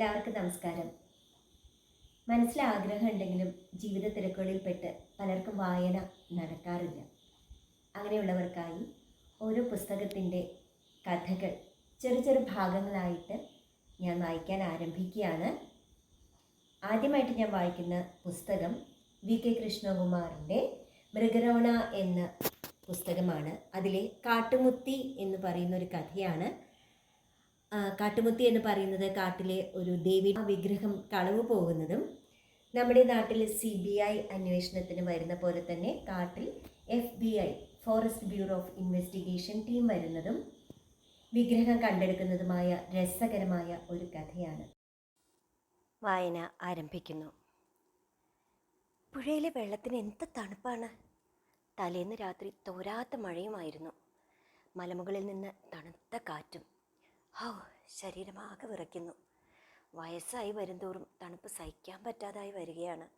എല്ലാവർക്കും നമസ്കാരം. മനസ്സിൽ ആഗ്രഹം ഉണ്ടെങ്കിലും ജീവിത തിരക്കുകളിൽപ്പെട്ട് പലർക്കും വായന നടക്കാറില്ല. അങ്ങനെയുള്ളവർക്കായി ഓരോ പുസ്തകത്തിന്റെ കഥകൾ ചെറു ചെറു ഭാഗങ്ങളായിട്ട് ഞാൻ വായിക്കാൻ ആരംഭിക്കുകയാണ്. ആദ്യമായിട്ട് ഞാൻ വായിക്കുന്ന പുസ്തകം വി കെ കൃഷ്ണകുമാറിന്റെ മൃഗരവണ എന്ന പുസ്തകമാണ്. അതിലെ കാട്ടുമുത്തി എന്ന് പറയുന്ന ഒരു കഥയാണ്. കാട്ടുമുത്തി എന്ന് പറയുന്നത് കാട്ടിലെ ഒരു ദേവി വിഗ്രഹം കളവ് പോകുന്നതും നമ്മുടെ നാട്ടിൽ സി ബി ഐ അന്വേഷണത്തിന് വരുന്ന പോലെ തന്നെ കാട്ടിൽ F B I forest bureau of investigation team വരുന്നതും വിഗ്രഹം കണ്ടെടുക്കുന്നതുമായ രസകരമായ ഒരു കഥയാണ്. വായന ആരംഭിക്കുന്നു. പുഴയിലെ വെള്ളത്തിന് എന്ത് തണുപ്പാണ്. തലേന്ന് രാത്രി തോരാത്ത മഴയുമായിരുന്നു. മലമുകളിൽ നിന്ന് തണുത്ത കാറ്റും ഹൗ ശരീരമാകെ വിറയ്ക്കുന്നു. വയസ്സായി വരുംതോറും തണുപ്പ് സഹിക്കാൻ പറ്റാതായി വരികയാണ്.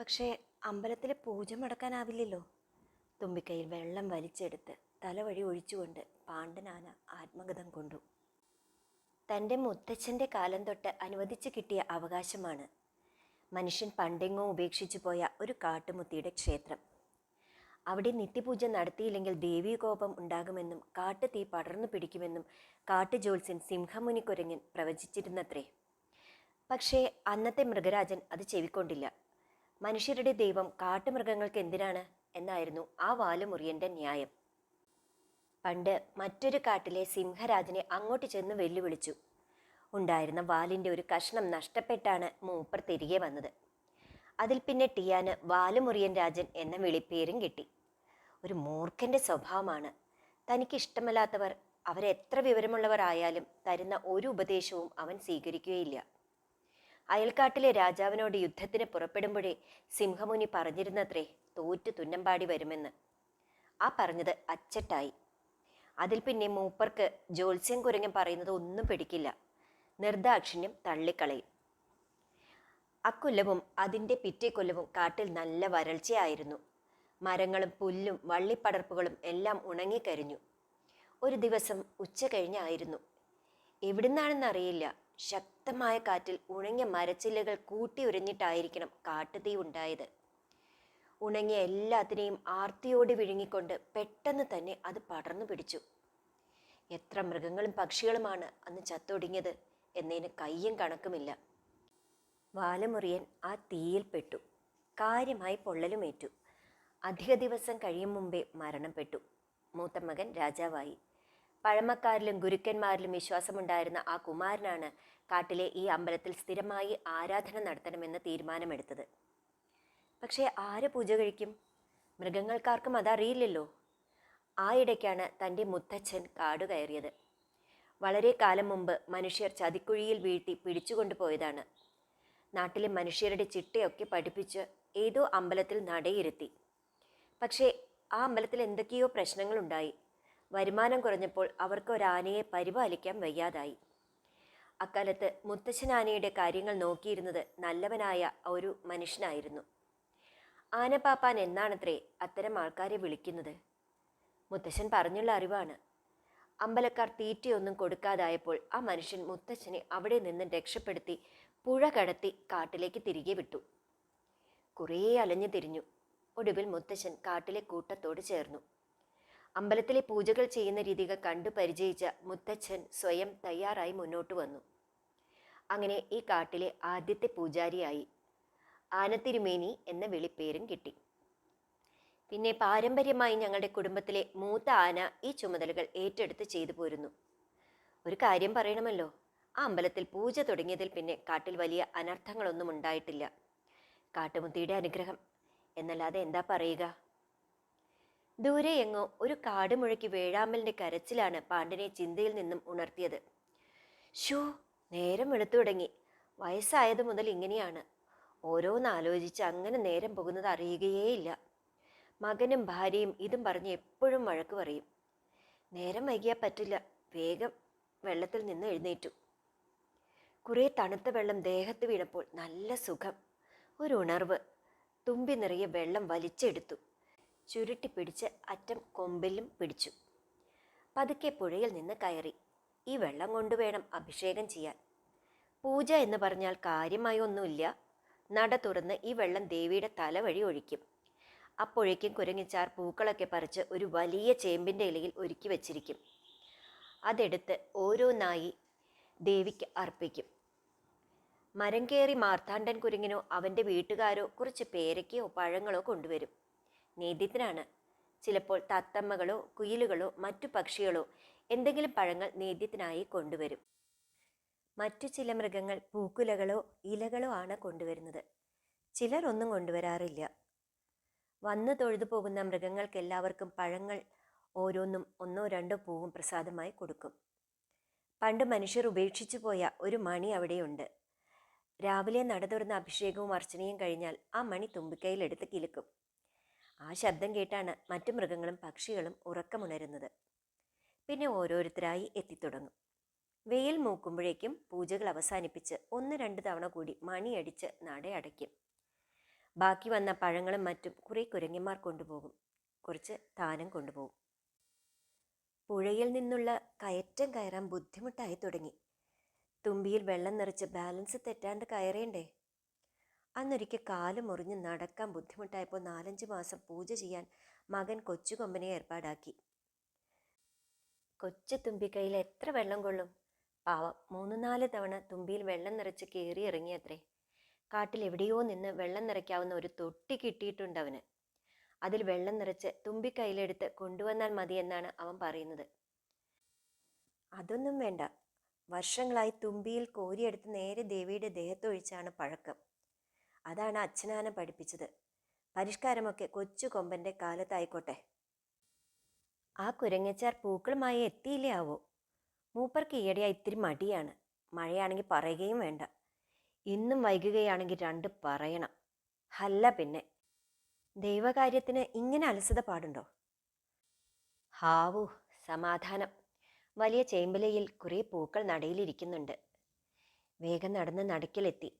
പക്ഷേ അമ്പലത്തിൽ പൂജ മുടക്കാനാവില്ലല്ലോ. തുമ്പിക്കൈയിൽ വെള്ളം വലിച്ചെടുത്ത് തലവഴി ഒഴിച്ചുകൊണ്ട് പാണ്ഡനാന ആത്മഗതം കൊണ്ടു. തന്റെ മുത്തച്ഛന്റെ കാലം തൊട്ട് അനുവദിച്ചു കിട്ടിയ അവകാശമാണ്. മനുഷ്യൻ പണ്ടെങ്ങോ ഉപേക്ഷിച്ചു പോയ ഒരു കാട്ടുമുത്തിയുടെ ക്ഷേത്രം. അവിടെ നിത്യപൂജ നടത്തിയില്ലെങ്കിൽ ദേവീകോപം ഉണ്ടാകുമെന്നും കാട്ടുതീ പടർന്നു പിടിക്കുമെന്നും കാട്ടുജോത്സ്യൻ സിംഹമുനിക്കുരങ്ങൻ പ്രവചിച്ചിരുന്നത്രേ. പക്ഷേ അന്നത്തെ മൃഗരാജൻ അത് ചെവിക്കൊണ്ടില്ല. മനുഷ്യരുടെ ദൈവം കാട്ടുമൃഗങ്ങൾക്ക് എന്തിനാണ് എന്നായിരുന്നു ആ വാലുമുറിയന്റെ ന്യായം. പണ്ട് മറ്റൊരു കാട്ടിലെ സിംഹരാജനെ അങ്ങോട്ട് ചെന്ന് വെല്ലുവിളിച്ചു. ഉണ്ടായിരുന്ന വാലിന്റെ ഒരു കഷ്ണം നഷ്ടപ്പെട്ടാണ് മൂപ്പർ തിരികെ വന്നത്. അതിൽ പിന്നെ ടിയാന് വാലുമുറിയൻ രാജൻ എന്ന വിളിപ്പേരും കിട്ടി. ഒരു മൂർഖന്റെ സ്വഭാവമാണ്. തനിക്ക് ഇഷ്ടമല്ലാത്തവർ അവരെത്ര വിവരമുള്ളവർ ആയാലും തരുന്ന ഒരു ഉപദേശവും അവൻ സ്വീകരിക്കുകയില്ല. അയൽക്കാട്ടിലെ രാജാവിനോട് യുദ്ധത്തിന് പുറപ്പെടുമ്പോഴേ സിംഹമുനി പറഞ്ഞിരുന്നത്രേ തോറ്റു തുന്നമ്പാടി വരുമെന്ന്. ആ പറഞ്ഞത് അച്ചട്ടായി. അതിൽ പിന്നെ മൂപ്പർക്ക് ജ്യോത്സ്യം കുരങ്ങൻ പറയുന്നത് ഒന്നും പിടിക്കില്ല. നിർദാക്ഷിണ്യം തള്ളിക്കളയും. അക്കൊല്ലവും അതിന്റെ പിറ്റേ കൊല്ലവും കാട്ടിൽ നല്ല വരൾച്ചയായിരുന്നു. മരങ്ങളും പുല്ലും വള്ളിപ്പടർപ്പുകളും എല്ലാം ഉണങ്ങിക്കരിഞ്ഞു. ഒരു ദിവസം ഉച്ച കഴിഞ്ഞായിരുന്നു. എവിടുന്നാണെന്നറിയില്ല. ശക്തമായ കാറ്റിൽ ഉണങ്ങിയ മരച്ചില്ലകൾ കൂട്ടിയുരഞ്ഞിട്ടായിരിക്കണം കാട്ടുതീ ഉണ്ടായത്. ഉണങ്ങിയ എല്ലാത്തിനെയും ആർത്തിയോടി വിഴുങ്ങിക്കൊണ്ട് പെട്ടെന്ന് തന്നെ അത് പടർന്നു പിടിച്ചു. എത്ര മൃഗങ്ങളും പക്ഷികളുമാണ് അന്ന് ചത്തൊടുങ്ങിയത് എന്നതിന് കയ്യും കണക്കുമില്ല. വാലമുറിയൻ ആ തീയിൽപ്പെട്ടു കാര്യമായി പൊള്ളലുമേറ്റു. അധിക ദിവസം കഴിയും മുമ്പേ മരണപ്പെട്ടു. മൂത്ത മകൻ രാജാവായി. പഴമക്കാരിലും ഗുരുക്കന്മാരിലും വിശ്വാസമുണ്ടായിരുന്ന ആ കുമാരനാണ് കാട്ടിലെ ഈ അമ്പലത്തിൽ സ്ഥിരമായി ആരാധന നടത്തണമെന്ന് തീരുമാനമെടുത്തത്. പക്ഷേ ആര് പൂജ കഴിക്കും? മൃഗങ്ങൾക്കാർക്കും അതറിയില്ലല്ലോ. ആ ഇടയ്ക്കാണ് തന്റെ മുത്തച്ഛൻ കാട് കയറിയത് വളരെ കാലം മുമ്പ് മനുഷ്യർ ചതിക്കുഴിയിൽ വീഴ്ത്തി പിടിച്ചുകൊണ്ടുപോയതാണ്. നാട്ടിലെ മനുഷ്യരുടെ ചിട്ടയൊക്കെ പഠിപ്പിച്ച് ഏതോ അമ്പലത്തിൽ നടയിരുത്തി. പക്ഷേ ആ അമ്പലത്തിൽ എന്തൊക്കെയോ പ്രശ്നങ്ങളുണ്ടായി. വരുമാനം കുറഞ്ഞപ്പോൾ അവർക്ക് ഒരു ആനയെ പരിപാലിക്കാൻ വയ്യാതായി. അക്കാലത്ത് മുത്തച്ഛൻ ആനയുടെ കാര്യങ്ങൾ നോക്കിയിരുന്നത് നല്ലവനായ ഒരു മനുഷ്യനായിരുന്നു. ആനപ്പാപ്പാൻ എന്നാണത്രേ അത്തരം ആൾക്കാരെ വിളിക്കുന്നത്? മുത്തശ്ശൻ പറഞ്ഞുള്ള അറിവാണ്. അമ്പലക്കാർ തീറ്റയൊന്നും കൊടുക്കാതായപ്പോൾ ആ മനുഷ്യൻ മുത്തച്ഛനെ അവിടെ നിന്ന് രക്ഷപ്പെടുത്തി പുഴ കടത്തി കാട്ടിലേക്ക് തിരികെ വിട്ടു. കുറേ അലഞ്ഞു തിരിഞ്ഞു. ഒടുവിൽ മുത്തശ്ശൻ കാട്ടിലെ കൂട്ടത്തോട് ചേർന്നു. അമ്പലത്തിലെ പൂജകൾ ചെയ്യുന്ന രീതികൾ കണ്ടു പരിചയിച്ച മുത്തച്ഛൻ സ്വയം തയ്യാറായി മുന്നോട്ട് വന്നു. അങ്ങനെ ഈ കാട്ടിലെ ആദ്യത്തെ പൂജാരിയായി ആനത്തിരുമേനി എന്ന വിളിപ്പേരും കിട്ടി. പിന്നെ പാരമ്പര്യമായി ഞങ്ങളുടെ കുടുംബത്തിലെ മൂത്ത ആന ഈ ചുമതലകൾ ഏറ്റെടുത്ത് ചെയ്തു പോരുന്നു. ഒരു കാര്യം പറയണമല്ലോ ആ അമ്പലത്തിൽ പൂജ തുടങ്ങിയതിൽ പിന്നെ കാട്ടിൽ വലിയ അനർത്ഥങ്ങളൊന്നും ഉണ്ടായിട്ടില്ല. കാട്ടുമുത്തിയുടെ അനുഗ്രഹം എന്നല്ലാതെ എന്താ പറയുക? ദൂരെ എങ്ങോ ഒരു കാട് മുഴക്കി വേഴാമ്പലിന്റെ കരച്ചിലാണ് പാണ്ഡനെ ചിന്തയിൽ നിന്നും ഉണർത്തിയത്. ഷൂ നേരം എടുത്തു തുടങ്ങി. വയസ്സായത് മുതൽ ഇങ്ങനെയാണ്. ഓരോന്നാലോചിച്ച് അങ്ങനെ നേരം പോകുന്നത് അറിയുകയേയില്ല. മകനും ഭാര്യയും ഇതും പറഞ്ഞ് എപ്പോഴും വഴക്ക് പറയും. നേരം വൈകിയാൽ പറ്റില്ല. വേഗം വെള്ളത്തിൽ നിന്ന് എഴുന്നേറ്റു. കുറേ തണുത്ത വെള്ളം ദേഹത്ത് വീണപ്പോൾ നല്ല സുഖം. ഒരു ഉണർവ്. തുമ്പി നിറയെ വെള്ളം വലിച്ചെടുത്തു. ചുരുട്ടി പിടിച്ച് അറ്റം കൊമ്പിലും പിടിച്ചു. പതുക്കെ പുഴയിൽ നിന്ന് കയറി. ഈ വെള്ളം കൊണ്ടുവേണം അഭിഷേകം ചെയ്യാൻ. പൂജ എന്ന് പറഞ്ഞാൽ കാര്യമായി ഒന്നുമില്ല. നട തുറന്ന് ഈ വെള്ളം ദേവിയുടെ തല വഴി ഒഴിക്കും. അപ്പോഴേക്കും കുരങ്ങിച്ചാർ പൂക്കളൊക്കെ പറിച്ച് ഒരു വലിയ ചേമ്പിന്റെ ഇലയിൽ ഒരുക്കി വച്ചിരിക്കും. അതെടുത്ത് ഓരോന്നായി ദേവിക്ക് അർപ്പിക്കും. മരം കയറി മാർത്താണ്ഡൻ കുരങ്ങിനോ അവന്റെ വീട്ടുകാരോ കുറച്ച് പേരയ്ക്കയോ പഴങ്ങളോ കൊണ്ടുവരും. നേദ്യത്തിനാണ്. ചിലപ്പോൾ തത്തമ്മകളോ കുയിലുകളോ മറ്റു പക്ഷികളോ എന്തെങ്കിലും പഴങ്ങൾ നേദ്യത്തിനായി കൊണ്ടുവരും. മറ്റു ചില മൃഗങ്ങൾ പൂക്കുലകളോ ഇലകളോ ആണ് കൊണ്ടുവരുന്നത്. ചിലർ ഒന്നും കൊണ്ടുവരാറില്ല. വന്നു തൊഴുതു പോകുന്ന മൃഗങ്ങൾക്കെല്ലാവർക്കും പഴങ്ങൾ ഓരോന്നും ഒന്നോ രണ്ടോ പൂവും പ്രസാദമായി കൊടുക്കും. പണ്ട് മനുഷ്യർ ഉപേക്ഷിച്ചു പോയ ഒരു മണി അവിടെയുണ്ട്. രാവിലെ നടതുറന്ന അഭിഷേകവും അർച്ചനയും കഴിഞ്ഞാൽ ആ മണി തുമ്പിക്കൈയിലെടുത്ത് കിലുക്കും. ആ ശബ്ദം കേട്ടാണ് മറ്റു മൃഗങ്ങളും പക്ഷികളും ഉറക്കമുണരുന്നത്. പിന്നെ ഓരോരുത്തരായി എത്തിത്തുടങ്ങും. വെയിൽ മൂക്കുമ്പോഴേക്കും പൂജകൾ അവസാനിപ്പിച്ച് ഒന്ന് രണ്ട് തവണ കൂടി മണിയടിച്ച് നട അടയ്ക്കും. ബാക്കി വന്ന പഴങ്ങളും മറ്റും കുറെ കുരങ്ങന്മാർ കൊണ്ടുപോകും. കുറച്ച് താനം കൊണ്ടുപോകും. പുഴയിൽ നിന്നുള്ള കയറ്റം കയറാൻ ബുദ്ധിമുട്ടായി തുടങ്ങി. തുമ്പിയിൽ വെള്ളം നിറച്ച് ബാലൻസ് തെറ്റാണ്ട് കയറേണ്ടേ? അന്നൊരിക്കൽ കാൽ മുറിഞ്ഞ് നടക്കാൻ ബുദ്ധിമുട്ടായപ്പോൾ നാലഞ്ച് മാസം പൂജ ചെയ്യാൻ മകൻ കൊച്ചുകൊമ്പനെ ഏർപ്പാടാക്കി. കൊച്ചു തുമ്പി കയ്യിൽ എത്ര വെള്ളം കൊള്ളും? പാവം മൂന്ന് നാല് തവണ തുമ്പിയിൽ വെള്ളം നിറച്ച് കയറി ഇറങ്ങിയത്രേ കാട്ടിൽ എവിടെയോ നിന്ന് വെള്ളം നിറയ്ക്കാവുന്ന ഒരു തൊട്ടി കിട്ടിയിട്ടുണ്ട് അവന്. അതിൽ വെള്ളം നിറച്ച് തുമ്പി കയ്യിലെടുത്ത് കൊണ്ടുവന്നാൽ മതിയെന്നാണ് അവൻ പറയുന്നത്. അതൊന്നും വേണ്ട. വർഷങ്ങളായി തുമ്പിയിൽ കോരിയെടുത്ത് നേരെ ദേവിയുടെ ദേഹത്തൊഴിച്ചാണ് പഴക്കം. അതാണ് അച്ഛനാനം പഠിപ്പിച്ചത്. പരിഷ്കാരമൊക്കെ കൊച്ചു കൊമ്പന്റെ കാലത്തായിക്കോട്ടെ. ആ കുരങ്ങച്ചാർ പൂക്കളുമായി എത്തിയില്ലേ ആവോ? മൂപ്പർക്ക് ഈയിടെയായി ഇത്തിരി മടിയാണ്. മഴയാണെങ്കിൽ പറയുകയും വേണ്ട. ഇന്നും വൈകുകയാണെങ്കിൽ രണ്ട് പറയണം. അല്ല പിന്നെ. ദൈവകാര്യത്തിന് ഇങ്ങനെ അലസത പാടുണ്ടോ? ഹാവു സമാധാനം. വലിയ ചേമ്പലയിൽ കുറേ പൂക്കൾ നടയിലിരിക്കുന്നുണ്ട് വേഗം നടന്ന് നടക്കിലെത്തി.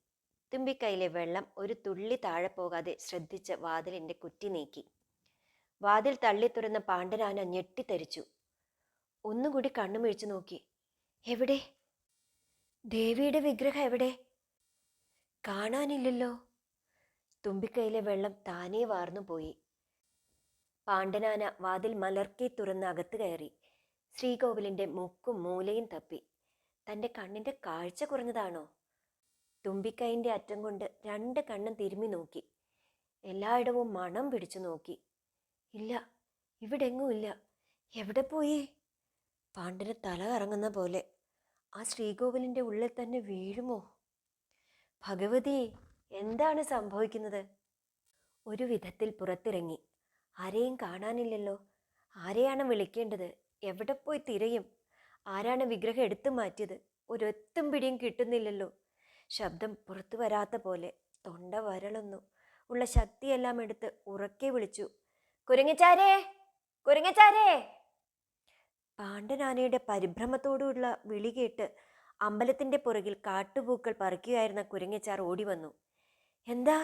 തുമ്പിക്കൈയിലെ വെള്ളം ഒരു തുള്ളി താഴെ പോകാതെ ശ്രദ്ധിച്ച് വാതിലിന്റെ കുറ്റി നീക്കി. വാതിൽ തള്ളി തുറന്ന പാണ്ഡരാന ഞെട്ടിത്തെറിച്ചു ഒന്നുകൂടി കണ്ണുമിഴിച്ചു നോക്കി. എവിടെ? ദേവിയുടെ വിഗ്രഹം എവിടെ? കാണാനില്ലല്ലോ. തുമ്പിക്കൈയിലെ വെള്ളം താനേ വാർന്നു പോയി. പാണ്ഡനാന വാതിൽ മലർക്കി തുറന്ന് അകത്ത് കയറി. ശ്രീകോവിലിന്റെ മുക്കും മൂലയും തപ്പി. തന്റെ കണ്ണിന്റെ കാഴ്ച കുറഞ്ഞതാണോ? തുമ്പിക്കൈന്റെ അറ്റം കൊണ്ട് രണ്ട് കണ്ണും തിരുമ്മി നോക്കി. എല്ലായിടവും മണം പിടിച്ചു നോക്കി. ഇല്ല ഇവിടെങ്ങും ഇല്ല. എവിടെ പോയി? പാണ്ഡന് തല കറങ്ങുന്ന പോലെ. ആ ശ്രീകോവിലിന്റെ ഉള്ളിൽ തന്നെ വീഴുമോ? ഭഗവതി എന്താണ് സംഭവിക്കുന്നത്? ഒരു വിധത്തിൽ പുറത്തിറങ്ങി. ആരെയും കാണാനില്ലല്ലോ. ആരെയാണ് വിളിക്കേണ്ടത്? എവിടെ പോയി തിരയും? ആരാണ് വിഗ്രഹം എടുത്തു മാറ്റിയത്? ഒരൊത്തും പിടിയും കിട്ടുന്നില്ലല്ലോ. ശബ്ദം പുറത്തു വരാത്ത പോലെ തൊണ്ട വരളുന്നു. ഉള്ള ശക്തിയെല്ലാം എടുത്ത് ഉറക്കെ വിളിച്ചു. കുരങ്ങച്ചാരേ! കുരങ്ങച്ചാരേ! പാണ്ഡനാനയുടെ പരിഭ്രമത്തോടുള്ള വിളി കേട്ട് അമ്പലത്തിന്റെ പുറകിൽ കാട്ടുപൂക്കൾ പറിക്കുകയായിരുന്ന കുരങ്ങച്ചാർ ഓടി വന്നു എന്താ?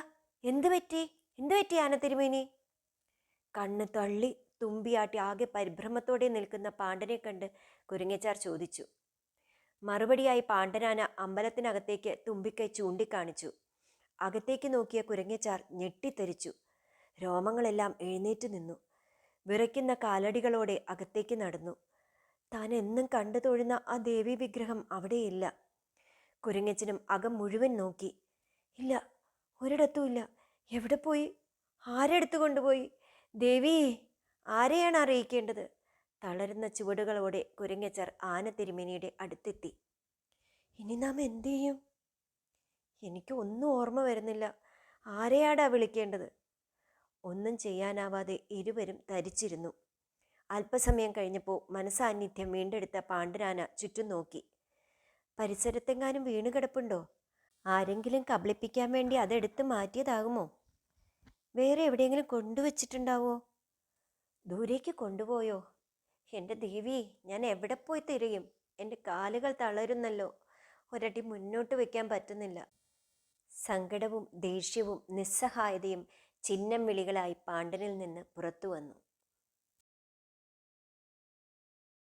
എന്തു പറ്റി? എന്തു പറ്റി ആന തിരുമേനി കണ്ണ് തള്ളി തുമ്പിയാട്ടി ആകെ പരിഭ്രമത്തോടെ നിൽക്കുന്ന പാണ്ഡനെ കണ്ട് കുരങ്ങച്ചാർ ചോദിച്ചു. മറുപടിയായി പാണ്ഡനാന അമ്പലത്തിനകത്തേക്ക് തുമ്പിക്കൈ ചൂണ്ടിക്കാണിച്ചു. അകത്തേക്ക് നോക്കിയ കുരങ്ങച്ചാർ ഞെട്ടിത്തെറിച്ചു. രോമങ്ങളെല്ലാം എഴുന്നേറ്റ് നിന്നു. വിറയ്ക്കുന്ന കാലടികളോടെ അകത്തേക്ക് നടന്നു. താൻ എന്നും കണ്ടു തൊഴുന്ന ആ ദേവി വിഗ്രഹം അവിടെയില്ല. കുരങ്ങച്ചനും അകം മുഴുവൻ നോക്കി. ഇല്ല ഒരിടത്തുമില്ല എവിടെ പോയി? ആരെടുത്തു കൊണ്ടുപോയി? ദേവി ആരെയാണ് അറിയിക്കേണ്ടത്? തളരുന്ന ചുവടുകളോടെ കുരങ്ങച്ചർ ആന തിരുമേനിയുടെ അടുത്തെത്തി. ഇനി നാം എന്തു ചെയ്യും? എനിക്ക് ഒന്നും ഓർമ്മ വരുന്നില്ല. ആരെയാടാ വിളിക്കേണ്ടത്? ഒന്നും ചെയ്യാനാവാതെ ഇരുവരും ധരിച്ചിരുന്നു അല്പസമയം കഴിഞ്ഞപ്പോൾ മനസാന്നിധ്യം വീണ്ടെടുത്ത പാണ്ഡുരാന ചുറ്റും നോക്കി. പരിസരത്തെങ്ങാനും വീണ് കിടപ്പുണ്ടോ ആരെങ്കിലും കബളിപ്പിക്കാൻ വേണ്ടി അതെടുത്ത് മാറ്റിയതാകുമോ? വേറെ എവിടെയെങ്കിലും കൊണ്ടുവച്ചിട്ടുണ്ടാവോ? ദൂരേക്ക് കൊണ്ടുപോയോ? എന്റെ ദേവി ഞാൻ എവിടെ പോയി തിരയും? എന്റെ കാലുകൾ തളരുന്നല്ലോ. ഒരടി മുന്നോട്ട് വയ്ക്കാൻ പറ്റുന്നില്ല. സങ്കടവും ദേഷ്യവും നിസ്സഹായതയും ചിഹ്നം വിളികളായി പാണ്ഡനിൽ നിന്ന് പുറത്തു വന്നു.